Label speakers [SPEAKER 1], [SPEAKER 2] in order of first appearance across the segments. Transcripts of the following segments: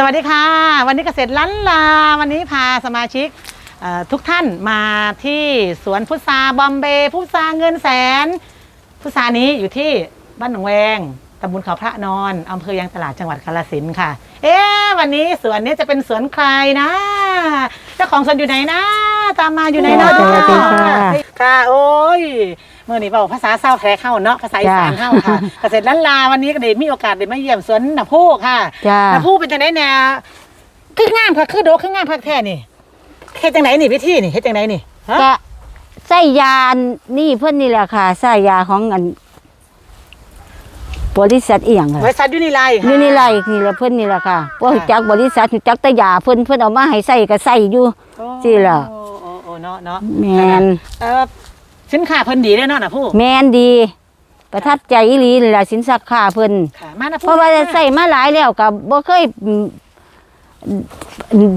[SPEAKER 1] สวัสดีค่ะ วันนี้เกษตรล้านลา วันนี้พาสมาชิกทุกท่านมาที่สวนพุทราบอมเบย์พุทราเงินแสน พุทรานี้อยู่ที่บ้านหนองแวงตำบลเขาพระนอนอำเภอยางตลาดจังหวัดกาลสินค่ะ เอ๊ะวันนี้สวนนี้จะเป็นสวนใครนะ เจ้าของสวนอยู่ไหนนะ ตามมาอยู่ไหนเนาะ
[SPEAKER 2] สวัสดีค่ะ
[SPEAKER 1] ค่ะ โอ้ยเมื่อนี้บอกภาษาเศร้าแท้เข้าเนาะภาษาอีสานเข้าค่ะเกษตรล้านลาวันนี้ก็ได้มีโอกาสได้มาเยี่ยมสวนหนาพูค่ะ
[SPEAKER 2] จ้า
[SPEAKER 1] หนาพูเป็นจังไดแนวคืองามค่ะคือโดกคืองามพักแท้นี่เฮ็ดจังไดนี่พิธีนี่เฮ็ดจังไดนี่ฮะ
[SPEAKER 2] ก็ใส่ยานี่เพื่อนนี่แหละค่ะใส่ยาของอันบริษัทเอียงค่ะ
[SPEAKER 1] บริษัทยูนิไลค่ะ
[SPEAKER 2] นี่นี่ไรนี่แหละเพื่อนนี่แหละค่ะพวก
[SPEAKER 1] ค่ะ
[SPEAKER 2] จักบริษัทรู้จักแต่ยาเพื่อนเพื่อนเอามาให้ใส่ก็ใส่อยู่
[SPEAKER 1] โอ้
[SPEAKER 2] สิล่ะ
[SPEAKER 1] โอ้โอ้โอ้ เนาะเนาะ
[SPEAKER 2] แมน
[SPEAKER 1] เออสินค้าเพิ่นดีแน่นอนนะผู้
[SPEAKER 2] แมนดี ประทับใจอีหลีนี่แหละสินสักค่าเพิ่น
[SPEAKER 1] ค่ะมานะผู้
[SPEAKER 2] เพราะว่าใส่มาหลายแล้วก็บ่เคยอืม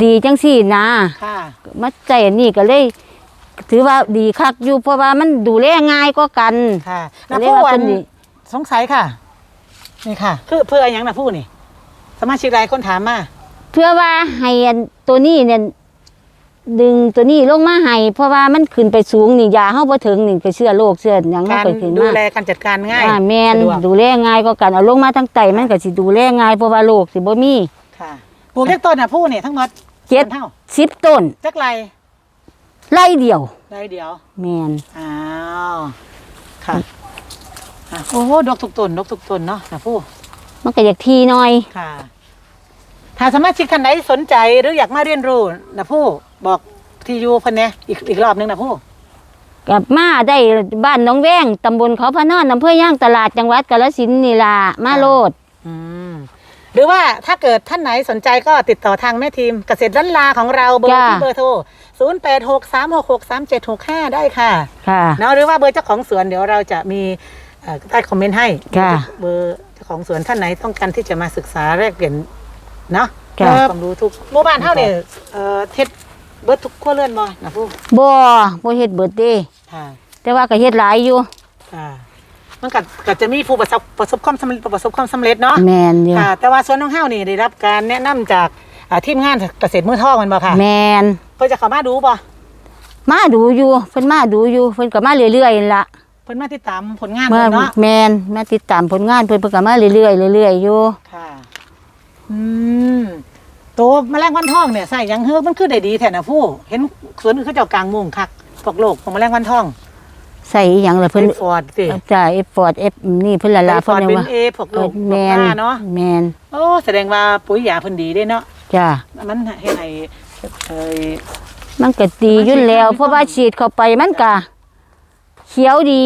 [SPEAKER 2] ดีจังสี่นะ
[SPEAKER 1] ค่ะ
[SPEAKER 2] มาใจอันนี้ก็เลย ถือว่าดีคักอยู่เพราะว่ามันดูแลง่ายก็กัน
[SPEAKER 1] ค่ะ
[SPEAKER 2] ก็
[SPEAKER 1] นะ
[SPEAKER 2] เลย
[SPEAKER 1] ผู้
[SPEAKER 2] ว่า
[SPEAKER 1] วั
[SPEAKER 2] เพิ่
[SPEAKER 1] น
[SPEAKER 2] นดี
[SPEAKER 1] สงสัยค่ะนี่ค่ะคือเพื่ออะไรหยังนะผู้นี่ สมาชิกหลายคนถามมา
[SPEAKER 2] เพื่อว่าให้อันตัวนี้เนี่ย ดึงตัวนี้ลงมาให้เพราะว่ามันขึ้นไปสูงนี่ยาเฮาบ่ถึงนี่ก็เชื้อโรคเชื้อหยังเฮา
[SPEAKER 1] การ
[SPEAKER 2] ก็ขึ้น
[SPEAKER 1] ดู
[SPEAKER 2] มา
[SPEAKER 1] แลการจัดการง่าย
[SPEAKER 2] อ่าแม่น
[SPEAKER 1] สะดวก
[SPEAKER 2] ดูแลง่ายก็กันเอาลงมาทั้งไตมันก็สิดูแลง่ายเพราะว่าโรคสิบ่มี
[SPEAKER 1] ค่ะปลูกเล็กต้นนะผู้นี่ทั้งหมด
[SPEAKER 2] เจ็ด
[SPEAKER 1] เท่า
[SPEAKER 2] 10ต้น
[SPEAKER 1] จักไร
[SPEAKER 2] ไร่เดียว
[SPEAKER 1] ไรเดียว
[SPEAKER 2] แม่น
[SPEAKER 1] อ้าว ค่ะอะโอ้โหดอกทุกต้นดอกทุกต้นเนาะนะผู้
[SPEAKER 2] มันก็อยากทีหน่อย
[SPEAKER 1] ค่ะ ถ้าสมาชิกท่านใดสนใจหรืออยากมาเรียนรู้นะผู้ บอกที่อยู่เพันเนี่ยอีกอีกรอบหนึงนะผู้
[SPEAKER 2] กลับมาได้บ้านหนองแวงตำบลเขาพะนอนอำเภอย่างตลาดจังหวัดกาฬสินธุ์นี่ล่ะมาโลด
[SPEAKER 1] อืมหรือว่าถ้าเกิดท่านไหนสนใจก็ติดต่อทางแม่ทีมเกษตรล้านลาของเราเบอร์
[SPEAKER 2] จ้า
[SPEAKER 1] ที่เบอร์โทร 0 8 6 3 6 6 3 7 6 5 ได้ค่ะ
[SPEAKER 2] ค่ะ
[SPEAKER 1] เนาะหรือว่าเบอร์เจ้าของสวนเดี๋ยวเราจะมีเอ่อใต้คอมเมนต์ให้
[SPEAKER 2] ค่ะ
[SPEAKER 1] เบอร์เจ้าของสวนท่านไหนต้องการที่จะมาศึกษาแลกเปลี่ยนเนาะ
[SPEAKER 2] ค่ะ
[SPEAKER 1] ความรู้ทุกหมู่บ้านเท่าเนี่ยเอ่อเท็ด เบิร์ดทุกขั้วเรือนบ่นะผู้
[SPEAKER 2] บ่บ่เฮ็ดเบิดเด้
[SPEAKER 1] ค่ะ
[SPEAKER 2] แต่ว่าก็เฮ็ดหลายอยู่
[SPEAKER 1] ค่ะมันก็ก็จะมีผู้ประสบประสบความสำเร็จประสบความสำเร็จเนาะ
[SPEAKER 2] แม่นอยู่
[SPEAKER 1] ค่ะแต่ว่าสวนน้องเฮานี่ได้รับการแนะนำจากอ่าทีมงานเกษตรมือทองแมันบ่ค่ะ
[SPEAKER 2] แม่น
[SPEAKER 1] เพิ่นจะเข้ามาดูบ่
[SPEAKER 2] มาดูอยู่เพิ่นมาดูอยู่เพิ่นก็มาเรื่อยๆนั่นล่ะ
[SPEAKER 1] เพิ่นมาติดตามผลงาน
[SPEAKER 2] มา
[SPEAKER 1] เพิ่นเนาะ
[SPEAKER 2] แม่นมาติดตามผลงานเพิ่นเพิ่นก็มาเรื่อยๆเรื่อยๆอยู่
[SPEAKER 1] ค่ะ อืม ตัวแมลงวันทองเนี่ยใส่หยังเฮ้อมันคือได้ดีแท้นะผู้เห็นสวนอื่นเขาเจ้ากลางมุงคักพวกโลกของแมลงวันทอง
[SPEAKER 2] ใส่อีหยังล่ะเพิ่น
[SPEAKER 1] ฟอร์ดสิ
[SPEAKER 2] จ่ายเอฟฟอร์ดเอฟนี่เพิ่นละลา
[SPEAKER 1] ฟอ
[SPEAKER 2] เพิ่
[SPEAKER 1] ร์
[SPEAKER 2] น
[SPEAKER 1] ด
[SPEAKER 2] ยัง
[SPEAKER 1] เป็น
[SPEAKER 2] ว่า
[SPEAKER 1] เอพวกโลกพ
[SPEAKER 2] แม
[SPEAKER 1] วก
[SPEAKER 2] น
[SPEAKER 1] ผ้าเนาะ
[SPEAKER 2] แมน
[SPEAKER 1] โอ้แสดงว่าปุ๋ยยาเพิ่นดีเด้เนาะ
[SPEAKER 2] จ้า
[SPEAKER 1] มันเฮ็ดให้เอ่อ
[SPEAKER 2] มันก็ดีอยุ่นแล้ว
[SPEAKER 1] มันสิ
[SPEAKER 2] เพราะว่าฉีดเข้าไปมันก็เขียวดี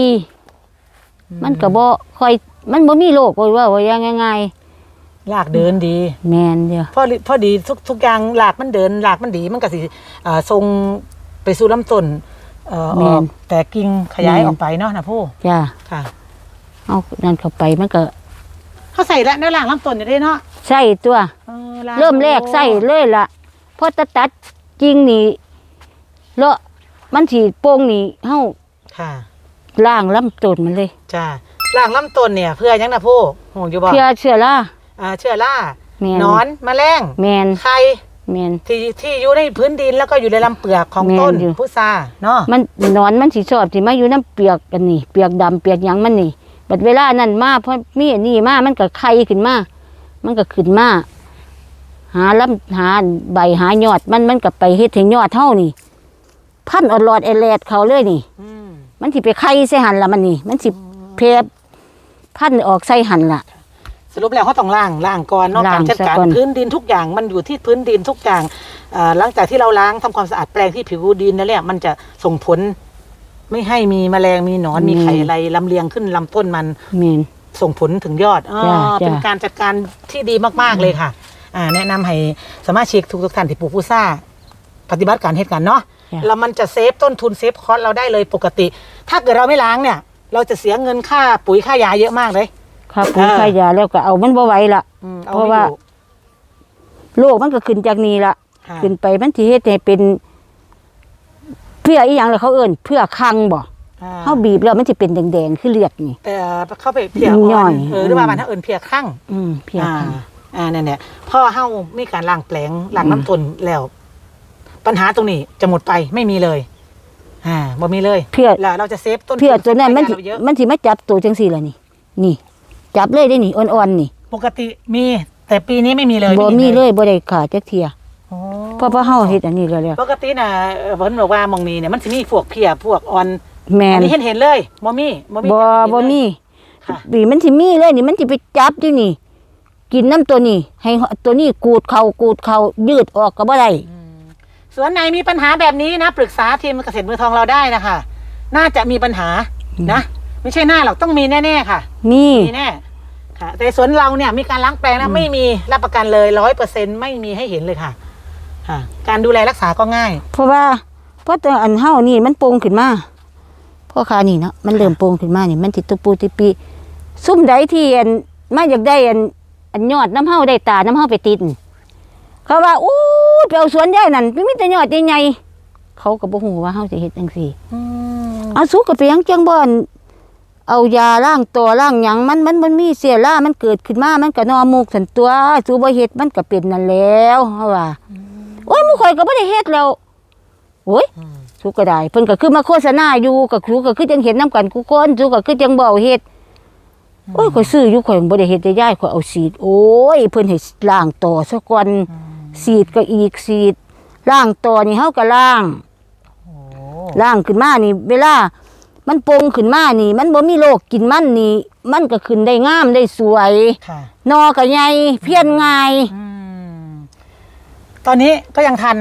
[SPEAKER 2] มันก็บ่ค่อยมันบ่มีโรคว่าว่าว่ายังไง
[SPEAKER 1] ลากเดินดี
[SPEAKER 2] แมนเดียว
[SPEAKER 1] พอพอดีทุกทุกอย่างหลากมันเดินหลากมันดีมันก็สิอ่าทรงไปสู่ลำต้นเอ่อออกแต่กิ่งขยายออกไปเนาะนะผู้
[SPEAKER 2] จ้า
[SPEAKER 1] ค่ะ
[SPEAKER 2] เอานั่นเข้าไปมันก็
[SPEAKER 1] เขาใส่แล้วในหลังลำต้นอยู่ได้เนาะ
[SPEAKER 2] ใส่ตัว
[SPEAKER 1] ออล่าง
[SPEAKER 2] เริ่มแรกใส่เลยล่ะพอตัดตัดจริงนี่เลาะมันสิโป่งนี่เฮา
[SPEAKER 1] ค่ะ
[SPEAKER 2] ล่างลำต้นมันเลย
[SPEAKER 1] จ้าล่างลำต้นเนี่ย เพื่อหยังนะผู้หูอยู่บ่
[SPEAKER 2] เพื่อเชื้อรา
[SPEAKER 1] อ่าเชื้อรา
[SPEAKER 2] แม่น
[SPEAKER 1] หนอนแมลง
[SPEAKER 2] แมน
[SPEAKER 1] ไข่
[SPEAKER 2] แมน
[SPEAKER 1] ที่ที่อยู่ในพื้นดินแล้วก็อยู่ในลำเปลือกของ
[SPEAKER 2] แม่น
[SPEAKER 1] ต้น
[SPEAKER 2] อยู่
[SPEAKER 1] พุทราเนาะ
[SPEAKER 2] มันนอนมันสิชอบสิมาอยู่น้ำเปียกกันนี่เปียกดำเปียกหยังมันนี่บัดเวลานั้นมาเพราะมีอันนี่มามันก็ไข่ขึ้นมา มันก็ขึ้นมาหาลำหาใบหายอดมันมันก็ไปเฮ็ดให้ยอดเท่านี่ พันอดหลอดเอเลดเขาเลยนี่
[SPEAKER 1] อืม
[SPEAKER 2] มันสิไปไข่ใส่หันละมันนี่ มันสิเพบพันออกใส่หันละ
[SPEAKER 1] สรุปแล้วเขาต้องล่างล่างก่อนเนาะ
[SPEAKER 2] ล้าง
[SPEAKER 1] การจัดการ
[SPEAKER 2] ซะก่อน
[SPEAKER 1] พื้นดินทุกอย่างมันอยู่ที่พื้นดินทุกอย่างอ่าหลังจากที่เราล้างทำความสะอาดแปลงที่ผิวดินนั่นแหละมันจะส่งผล ไม่ให้มีแมลงมีหนอนมีไข่อะไรลำเลียงขึ้นลำต้นมัน
[SPEAKER 2] แมน
[SPEAKER 1] ส่งผลถึงยอดอ๋อ
[SPEAKER 2] จ้ะจ้ะ
[SPEAKER 1] เป็นการจัดการที่ดีมาก ๆ เลยค่ะ อ่า แนะนำให้สมาชิกทุกๆท่านที่ปลูกพุทราปฏิบัติการเหตุการณ์เนาะ
[SPEAKER 2] จ้ะ
[SPEAKER 1] แล้วมันจะเซฟต้นทุนเซฟคอสเราได้เลยปกติ ถ้าเกิดเราไม่ล้างเนี่ย เราจะเสียเงินค่าปุ๋ยค่ายาเยอะมากเลย
[SPEAKER 2] ข้าปุ๋ย
[SPEAKER 1] อ่า
[SPEAKER 2] ข้ายาแล้วก็เอามันบ่ไหวละ
[SPEAKER 1] อืมอ
[SPEAKER 2] เพราะว่า
[SPEAKER 1] ไม่อยู่
[SPEAKER 2] โลกมันก็ขึ้นจากนี้ละ
[SPEAKER 1] ค่ะ
[SPEAKER 2] ขึ้นไปมันสิเฮ็ดให้เป็นเพื่ออีหยังเลยเขาเอิ้นเพื่อคังบ่
[SPEAKER 1] อ่า
[SPEAKER 2] เฮาบีบแล้วมันจะเป็นแดงๆคือเลือดนี่
[SPEAKER 1] แต่เข้าไปเพีย
[SPEAKER 2] ย่
[SPEAKER 1] อ่
[SPEAKER 2] อ
[SPEAKER 1] อยนเออหรือว่ามันถ้าเอิญเพียข้าง
[SPEAKER 2] อืมเพีย
[SPEAKER 1] อ่า
[SPEAKER 2] คัง
[SPEAKER 1] อ่าเนี่ยเนี่ยพ่อเฮามีการล้างแปลงล้างน้ำทนแล้ว ปัญหาตรงนี้จะหมดไปไม่มีเลย อ่าบ่มีเลย
[SPEAKER 2] เพื่อ
[SPEAKER 1] แล้วเราจะเซฟต้น
[SPEAKER 2] เพื่อตัวนั้นมัน
[SPEAKER 1] ใช้
[SPEAKER 2] สิ
[SPEAKER 1] งาเราเยอะ
[SPEAKER 2] มันสิมาจับตัวจังซี่ล่ะนี่ นี่ จับเลยได้นี่อ่อนๆนี่
[SPEAKER 1] ปกติมี แต่ปีนี้ไม่มีเลย
[SPEAKER 2] บ่
[SPEAKER 1] ไห็น
[SPEAKER 2] มีเลยบ่ได้ขาดจักเทีย
[SPEAKER 1] โอ้
[SPEAKER 2] เพราะว่าเฮาเฮ็ดอันนี้แล้วแล้ว
[SPEAKER 1] ปกติน่ะเอ่อเพิ่นบอกว่ามองนี้เนี่ยมันสิมีพวกเพียพวกออน
[SPEAKER 2] แม่
[SPEAKER 1] อั
[SPEAKER 2] น
[SPEAKER 1] นนี้เห็นเห็นเลยบ่มีบ่มี
[SPEAKER 2] บ่
[SPEAKER 1] จัเห็น
[SPEAKER 2] บ่
[SPEAKER 1] เลย
[SPEAKER 2] มี
[SPEAKER 1] ค่ะ
[SPEAKER 2] บีมันสิมีเลยนี่มันสิไปจับอยู่นี่ กินน้ำตัวนี้ ให้ตัวนี้กูดเข้ากูดเข้ายืดออกก็บ่ได้
[SPEAKER 1] อืมสวนไหนมีปัญหาแบบนี้นะ ปรึกษาทีมเกษตรมือทองเราได้นะคะน่าจะมีปัญหานะ ไม่ใช่หน้าหรอกต้องมีแน่ๆค่ะ
[SPEAKER 2] มี
[SPEAKER 1] มีแน่ค่ะ แต่สวนเราเนี่ยมีการล้างแปลงนะไม่มีรับประกันเลยร้อยเปอร์เซ็นไม่มีให้เห็นเลยค่ะค่ะ การดูแลรักษาก็ง่าย
[SPEAKER 2] เพราะว่าเพราะตัวอันเฮานี่มันโป่งขึ้นมาเพราะคานี่เนาะมันเริ่มโป่งขึ้นมานี่มันติดตุปูติปีซุ่มใดที่อันมาอยากได้อันอันยอดน้ำเฮาได้ตาน้ำเฮาไปติดนี่เขาว่าอู้ไปเอาสวนใหญ่นั่นมีแต่ยอดใหญ่ๆเขาก็บ่ฮู้ว่าเฮาสิเฮ็ดจังซี่
[SPEAKER 1] อืม
[SPEAKER 2] เอาสุกก็ไปยังจังบ่อน เอายาล้างตัวล้างหยังมันมันมันมีเสียล่ามันเกิดขึ้นมา มันก็นอมูกสันตัวสูบ่เฮ็ดมันก็เป็นนั่นแล้วเฮาว่าโอ้ยหมู่ข่อยก็บ่ได้เฮ็ดแล้วโอ้ย
[SPEAKER 1] อืม
[SPEAKER 2] สุก็ได้เพิ่นก็คือมาโฆษณาอยู่ก็ครูก็คือจังเห็นนํกันกูคนสุก็คือจังบ่เอาเฮ็ดโอ้ยข่อยซื้ออยู่ข่อยบ่ได้เฮ็ดได้ย้ายข่อยเอาสีด โอ้ยเพิ่นให้ล้างต่อซะก่อนสีดก็อีกสีดล้างต่อนี่เฮาก็ล้าง
[SPEAKER 1] โอ้
[SPEAKER 2] ล่างขึ้นมานี่ เวลา มันโปงขึ้นมานี่ มันบ่มีโรคกินมันนี่ มันก็ขึ้นได้งามได้สวย
[SPEAKER 1] ค่ะ
[SPEAKER 2] นอก็ใหญ่เพี้ยนง่าย
[SPEAKER 1] อืมตอนนี้ก็ยังทัน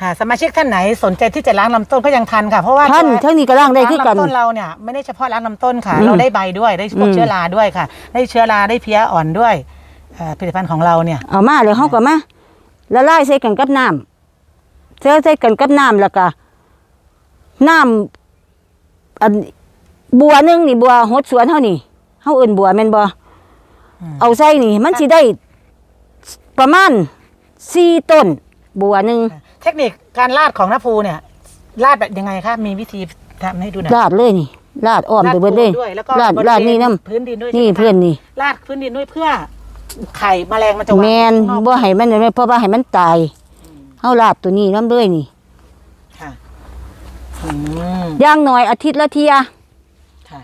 [SPEAKER 1] ค่ะ สมาชิกท่านไหนสนใจที่จะล้างลำต้นก็ยังทันค่ะ เพราะว่า
[SPEAKER 2] ท่าน
[SPEAKER 1] ตัว
[SPEAKER 2] ทั้งนี้ก็ล่างได้คือกัน
[SPEAKER 1] ล้างลำต้นเราเนี่ยไม่ได้เฉพาะล้างลำต้นค่ะ
[SPEAKER 2] อืม
[SPEAKER 1] เราได้ใบด้วยได้พวก
[SPEAKER 2] อืม
[SPEAKER 1] เชื้อราด้วยค่ะ ได้เชื้อราได้เพี้ยอ่อนด้วยเอ่อผลิตภัณฑ์ของเราเนี่ย
[SPEAKER 2] เอามาเลยเฮาก็มาละลายใส่กันกับน้ำเสื้อใส่กันกับน้ำแล้วก็น้ำ อันบัวหนึงนี่บัวหดสวนเฮานี่เฮาเอิ้นบัวแม่นบ่
[SPEAKER 1] อืม
[SPEAKER 2] เอาใส่นี่ มันสิได้ประมาณ4ต้น บัวหนึง
[SPEAKER 1] เทคนิคการลาดของน้าภูเนี่ยลาดแบบยังไงคะมีวิธีทำให้ดูหน่อย
[SPEAKER 2] ลาดเลยนี่ลาดอ้อมไปเบิดเลย
[SPEAKER 1] ปูด้วยแล้วก็
[SPEAKER 2] ลาด
[SPEAKER 1] บริเวณ
[SPEAKER 2] ลาดนี่น้ำ
[SPEAKER 1] พื้นดินด้วย
[SPEAKER 2] นี่
[SPEAKER 1] ใช่ไหมคะ
[SPEAKER 2] เพื่อนนี่
[SPEAKER 1] ลาดพื้นดินด้วยเพื่อ ไข่แมลงมันจะวาง
[SPEAKER 2] แมน
[SPEAKER 1] ข้างนอก
[SPEAKER 2] บ่ให้มันเพราะว่าให้มันตายเฮาลาดตัวนี้น้ำเลยนี่
[SPEAKER 1] ค่ะอืม
[SPEAKER 2] อ ย่างน้อยอาทิตย์ละเทีย
[SPEAKER 1] ค่ะ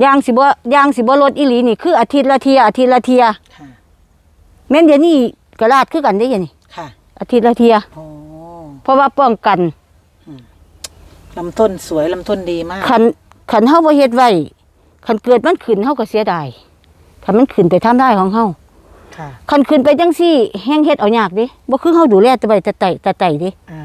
[SPEAKER 2] อย่างสิบ่อย่างสิบ่ลดอีหลีนี่คืออาทิตย์ละเทียอาทิตย์ละเทีย
[SPEAKER 1] ค่ะ
[SPEAKER 2] แม่นเดี๋ยวนี้ก็ลาดคือกันได้ยังนี่
[SPEAKER 1] ค่ะ
[SPEAKER 2] อาทิตย์ละเทีย
[SPEAKER 1] โอ้
[SPEAKER 2] เพราะว่าป้องกัน
[SPEAKER 1] ลำต้นสวยลำต้นดีมาก
[SPEAKER 2] คันคันเฮาบ่เฮ็ดไว้คันเกิดมันขึ้นเฮาก็เสียดายคันมันขึ้นไปทำได้ของเฮา
[SPEAKER 1] ค่ะ
[SPEAKER 2] คันขึ้นไปจังซี่แฮงเฮ็ดเอายากเด้บ่คือเฮาดูแลแต่ไว้แต่ไตแต่ไตเด้
[SPEAKER 1] อ่า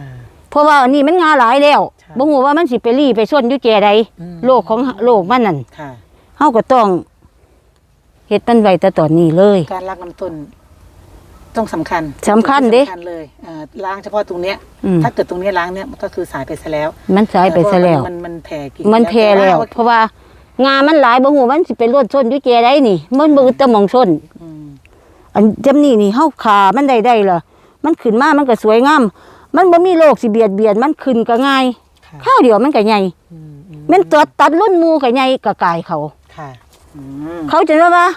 [SPEAKER 2] เพราะว่าอันนี้มันงาหลายแล้ว
[SPEAKER 1] ใช่
[SPEAKER 2] บ่ฮู้ว่ามันสิไปรีไปส้นอยู่แก่ใด
[SPEAKER 1] อืม
[SPEAKER 2] โรคของโรคมันนั่น
[SPEAKER 1] ค่ะ
[SPEAKER 2] เฮาก็ต้องเฮ็ดมันไว้แต่ตอนนี้เลย
[SPEAKER 1] การล้างลำต้นต้องสำคัญ
[SPEAKER 2] สำคัญเด้
[SPEAKER 1] สำคัญเลยอ่าล้างเฉพาะตรงเนี้ย
[SPEAKER 2] อืม
[SPEAKER 1] ถ้าเกิดตรงนี้ล้างเนี่ยมันก็คือสายไปซะแล้ว
[SPEAKER 2] มันสายไปซะแล้ว
[SPEAKER 1] มันมันแผ่กิ่ง
[SPEAKER 2] มันแพร่แล้ว
[SPEAKER 1] ต่า
[SPEAKER 2] เพราะว่างามันหลายบ่ฮู้มันสิไปรดส้นอยู่แก่ใดนี่ มันบ่อึดแต่หมองส้น
[SPEAKER 1] อืม
[SPEAKER 2] อันจำนี่นี่เฮาขามันได้ได้ล่ะมันขึ้นมามันก็สวยงาม มันบ่มีโรคสิเบียดเบียนมันขึ้นก็ง่าย
[SPEAKER 1] ค่ะ
[SPEAKER 2] ข้าวเดียวมันก็ใหญ่
[SPEAKER 1] อืมอืม
[SPEAKER 2] แม่นตัดตัดรุ่นหมู่ก็ใหญ่ก็กายเขา
[SPEAKER 1] ค่ะอืม
[SPEAKER 2] เขาจะว่าว่า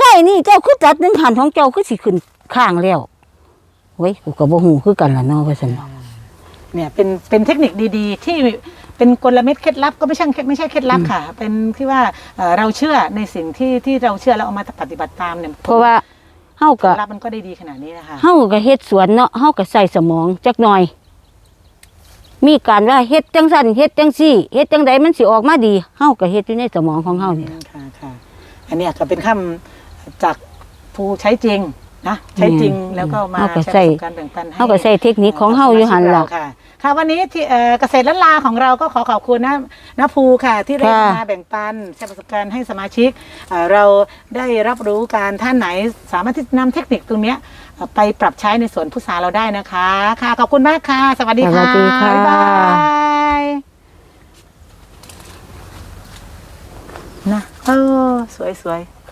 [SPEAKER 2] ยายนี่เจ้าคือตัดหนึงหันของเจ้าคือสิขึ้นข้างแล้วเว้ยกูก็บ่ฮู้คือกันล่ะเนาะว่าซั่นเนาะ
[SPEAKER 1] เนี่ยเป็นเป็นเทคนิคดีๆ ที่เป็นกลเม็ดเคล็ดลับก็ไม่ใช่ไม่ใช่เคล็ดลับค่ะ เป็นที่ว่าเอ่อเราเชื่อในสิ่งที่ที่เราเชื่อแล้วเอามาปฏิบัติตามเนี่ย
[SPEAKER 2] เพราะว่าเฮา
[SPEAKER 1] ผ
[SPEAKER 2] ก็
[SPEAKER 1] ลลัพธ์มันก็ได้ดีขนาดนี้นะคะ
[SPEAKER 2] เฮาก็เฮ็ดสวนเนาะเฮาก็ใส่สมองจักหน่อย มีการว่าเฮ็ดจังสั่นเฮ็ดจังซี่เฮ็ดจังใดมันสิออกมาดีเฮาก็เฮ็ดอยู่ในสมองของเฮานี่
[SPEAKER 1] อืมค่ะค่ะ อันเนี้ยก็เป็นคำจากผู้ใช้จริง นะใช้จริง
[SPEAKER 2] อืม
[SPEAKER 1] แล้วก็มา
[SPEAKER 2] เฮาก็
[SPEAKER 1] ใช้
[SPEAKER 2] ใส่
[SPEAKER 1] ประสบการณ์แบ่งปันให้
[SPEAKER 2] เฮาก็ใส่เทคนิคของเฮาอยู่หั่นล่ะ
[SPEAKER 1] ค่ะค่ะวันนี้ที่เอ่อเกษตรล้านลาของเราก็ขอขอบคุณนะนะภูค่ะที่ได้
[SPEAKER 2] ค่ะ
[SPEAKER 1] มาแบ่งปันแชร์ประสบการณ์ให้สมาชิกเอ่อเราได้รับรู้การท่านไหนสามารถที่จะนำเทคนิคตรงเนี้ยเอ่อไปปรับใช้ในสวนพุทราเราได้นะคะ ค่ะขอบคุณมากค่ะ สวัสดีค่ะ
[SPEAKER 2] สวัสดีค่ะ
[SPEAKER 1] บ๊ายบายนะเออสวยสวยๆ